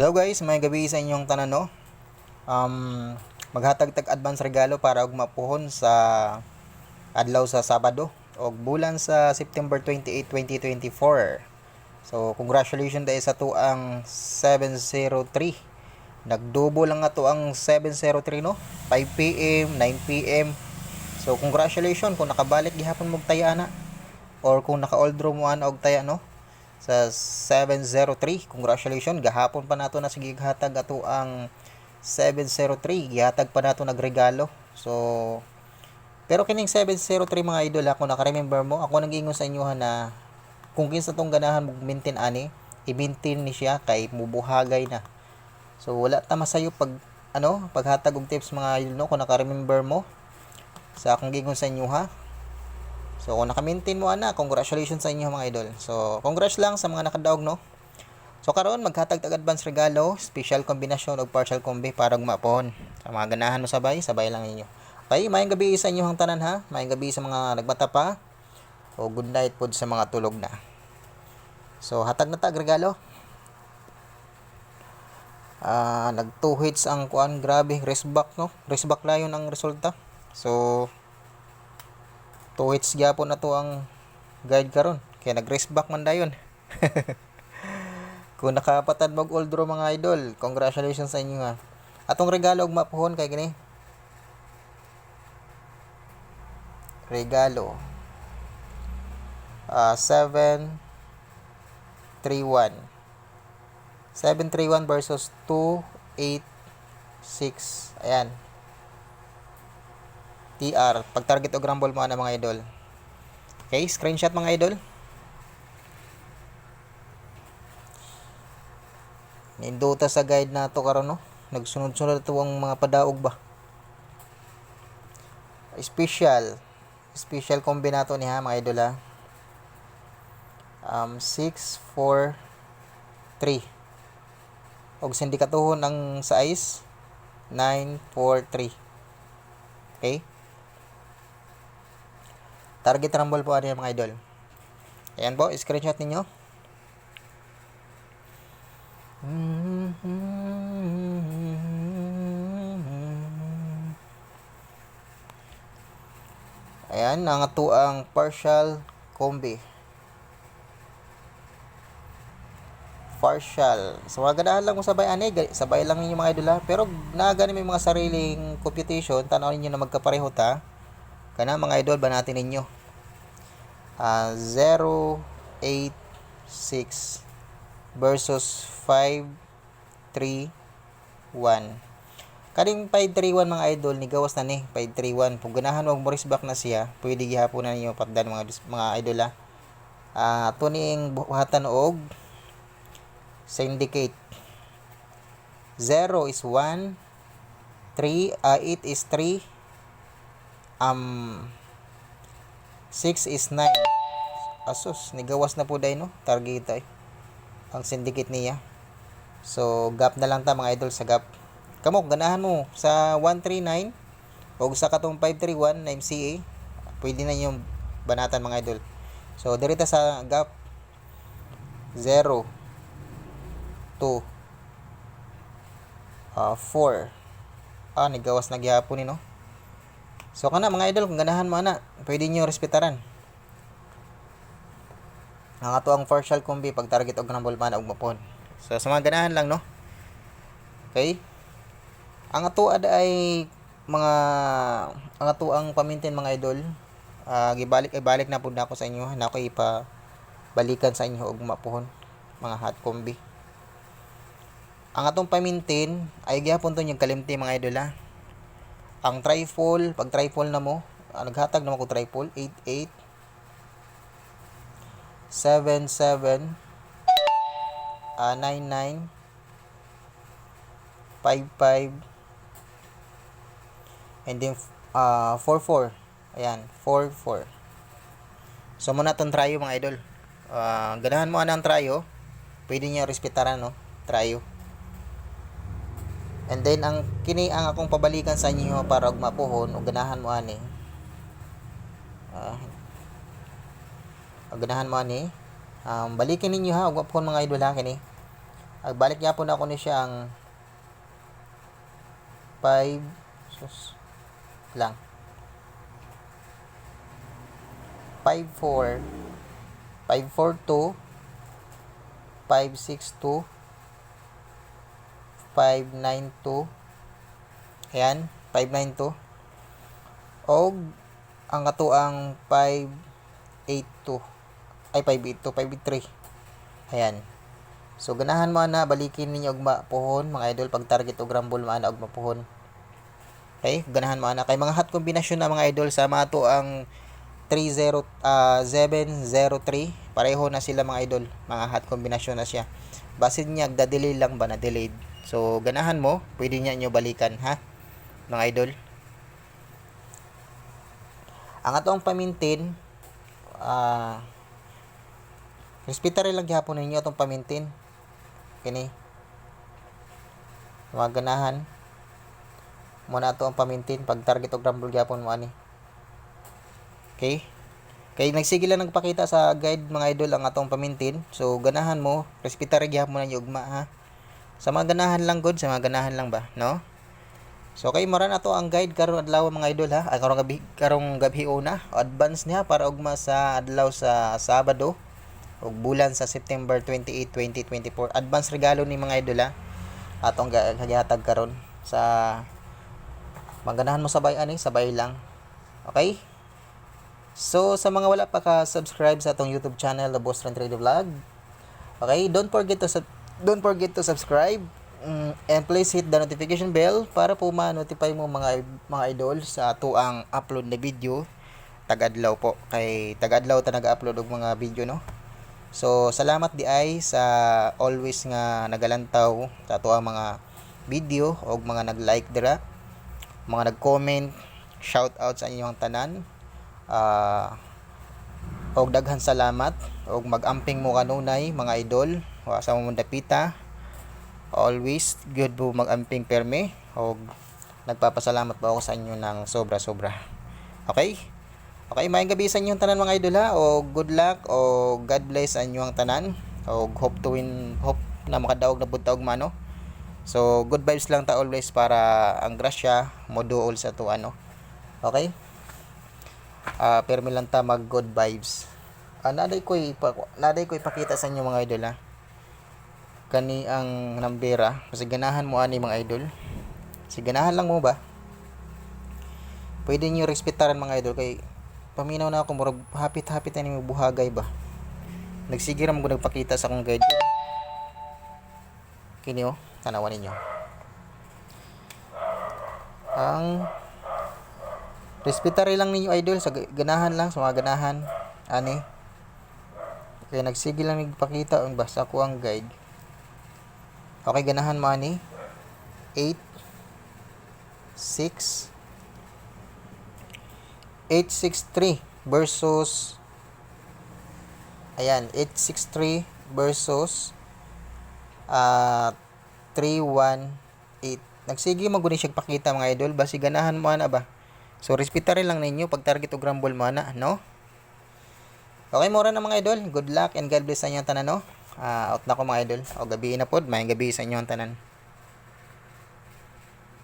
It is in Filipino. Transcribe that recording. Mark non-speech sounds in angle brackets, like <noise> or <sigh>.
Hello guys, may gabi sa inyong tanan no. Um, maghatag tag advance regalo para og mapuhon sa adlaw sa Sabado og bulan sa September 28, 2024. So congratulations dahil sa tuang 703. Nagdubo lang nga to ang 703 no. 5 PM, 9 PM. So congratulations kung nakabalik gihapon mo taya na or kung naka-old room mo og taya no sa 703 congratulations. Gahapon pa nato na sige hatag ato ang 703 gihatag pa nato nagregalo. So pero kining 703 mga idol ako naka-remember mo ako nag-ingon sa inyo na kung kinsa tong ganahan mo maintain ani i-maintain ni siya kay mubuhagay na. So wala ta masayo pag ano paghatag og tips mga idol no? Kung naka-remember mo sa akong gingon sa inyo ha So, kung naka-maintain mo ana, congratulations sa inyo mga idol. So, congrats lang sa mga nakadaog no. So, karon maghatag tag advance regalo, special kombinasyon og partial combi para gumapon. Sa mga ganahan mo sabay, sabay lang ninyo. Okay, mayang gabi sa inyo hang tanan ha. Mayang gabi sa mga nagbata pa. O good night pod sa mga tulog na. So, hatag na tag regalo. Ah, nag 2 hits ang kuan, grabe, rest back no. Rest back layon ang resulta. So, 2 hits gyapon na to ang guide karon. Kaya nag race back man dayon. <laughs> Kung nakapatad mag old draw mga idol congratulations sa inyo ha. Atong regalo og mapuhon kay gini regalo. Ah 7 3-1 7-3-1 versus 2-8-6 ayan TR. Pag target o grumble mo na mga idol. Okay, screenshot mga idol. Ninduta sa guide na to karon no. Nagsunod-sunod to ang mga padaog ba. Special. Special kombinato ni ha mga idol ha. Um 6 4 3. Og sindikatuhon ang size 9 4 3. Okay? Target rumble po ano mga idol. Ayan po, screenshot ninyo. Ayan, ang ato ang partial combi. Partial. So, magandaan lang mo sabay ani, sabay lang ninyo mga idol ha. Pero nagani may mga sariling computation, tanawin niyo na magkapareho ta kana mga idol ba natin ninyo. Uh, 0 8 6 versus 5 3 1 Kading 531 mga idol ni gawas na ni 531 kung ganahan og Morris back na siya pwede gihapon na ninyo patdan mga mga idol ha uh, ato ning buhatan og syndicate. 0 is 1 3 uh, 8 is 3 um 6 is 9 asus nigawas na po day no? Target ay ang syndicate niya. So gap na lang ta mga idol sa gap. Kamo ganahan mo. Sa 139 o sa katong 531 na MCA pwede na yung banatan mga idol. So dirita sa gap. 0 2 uh, 4 ah nigawas na gyapon ni no So kana mga idol kung ganahan mo ana, pwede niyo respetaran. Ang ato ang partial combi pag target og ng man og mapon. So sa mga ganahan lang no. Okay? Ang ato ada ay mga ang ato ang pamintin mga idol. Uh, gibalik ay balik na pud nako sa inyo na ako ipa balikan sa inyo og mapuhon mga hot combi. Ang atong pamintin ay gyapon to yung kalimti mga idol ha ang trifle, pag trifle na mo, uh, naghatag naman ko trifle, 88, 77, uh, 99, 55, and then uh, 44. Ayan, 44. So muna tong tryo mga idol. Uh, ganahan mo anang tryo, pwede niya respetaran no, tryo. And then ang kini ang akong pabalikan sa inyo para og mapuhon og ganahan mo ani. Uh, og ganahan mo ani. Um, balikin ninyo ha og mapuhon mga idol ha kini. Agbalik niya po na ako ni siya ang 5 sus lang 54 542 562 592 ayan 592 og ang katuang 582 ay 582 583 ayan. So ganahan mo na balikin ninyo og mapuhon mga idol pag target og rumble mo na og mapuhon. Okay ganahan mo na. Kay mga hot kombinasyon na mga idol sa mga to ang 30 ah, 703 pareho na sila mga idol. Mga hot kombinasyon na siya. Basin niya da-delay lang ba? Na delayed so ganahan mo pwede niya nyo balikan ha mga idol ang atong pamintin ah Respetare lang gihapon ninyo atong pamintin. Kini. Mga ganahan. Muna ato ang pamintin pag target og rumble gihapon mo ani. Okay? Kay nagsige lang nagpakita sa guide mga idol ang atong pamintin. So ganahan mo, respetare gihapon na ugma ha. Sa mga ganahan lang good, sa mga ganahan lang ba, no? So kay mara na to ang guide karon adlaw mga idol ha. Ay karong gabi karong gabi una, advance niya para ugma sa adlaw sa Sabado ug bulan sa September 28, 2024. Advance regalo ni mga idol ha. Atong ga- gihatag karon sa maganahan mo sabay ani, sabay lang. Okay? So sa mga wala pa ka-subscribe sa atong YouTube channel, The Boss Trend Trade Vlog. Okay, don't forget to sub- don't forget to subscribe mm, and please hit the notification bell para po ma-notify mo mga mga idol sa ato ang upload na video. Tagadlaw po kay tagadlaw ta nag-upload og mga video no? So, salamat di ay sa always nga nagalantaw sa ato ang mga video o mga nag-like dira, mga nag-comment, shout out sa inyong tanan. Ah og daghan salamat og mag-amping mo kanunay mga idol wa sa mo dapita. Always good po mag-amping perme og nagpapasalamat po ako sa inyo ng sobra-sobra. Okay? Okay, maayong gabi sa inyong tanan mga idol ha. O good luck o God bless sa inyong tanan. O hope to win, hope na makadaog na bunta og mano. So good vibes lang ta always para ang grasya mo duol sa to ano. Okay? Ah, permi lang ta mag good vibes. Ah, naday ko naday ko ipakita sa inyo mga idol ha. Kani ang nambera. Kasi ganahan mo ani mga idol. Kasi ganahan lang mo ba? Pwede niyo respetaran mga idol. Kay paminaw na ako murag hapit-hapit na ni buhagay ba? Nagsige ra mo nagpakita sa akong guide kini oh tanawan ninyo. Ang respetary lang ninyo idol sa ganahan lang sa mga ganahan. Ani. Kaya nagsige lang nagpakita ang basta ko ang guide okay ganahan mo ani 8 6 863 versus ayan 863 versus ah 318 nagsige maguni siya pakita mga idol. Basi ganahan mo na ba? So respetare lang ninyo pag target og rumble mo na no? Okay mora na mga idol. Good luck and God bless sa inyo tanan no Ah, out na ko mga idol. O gabi na pod may gabi sa inyo tanan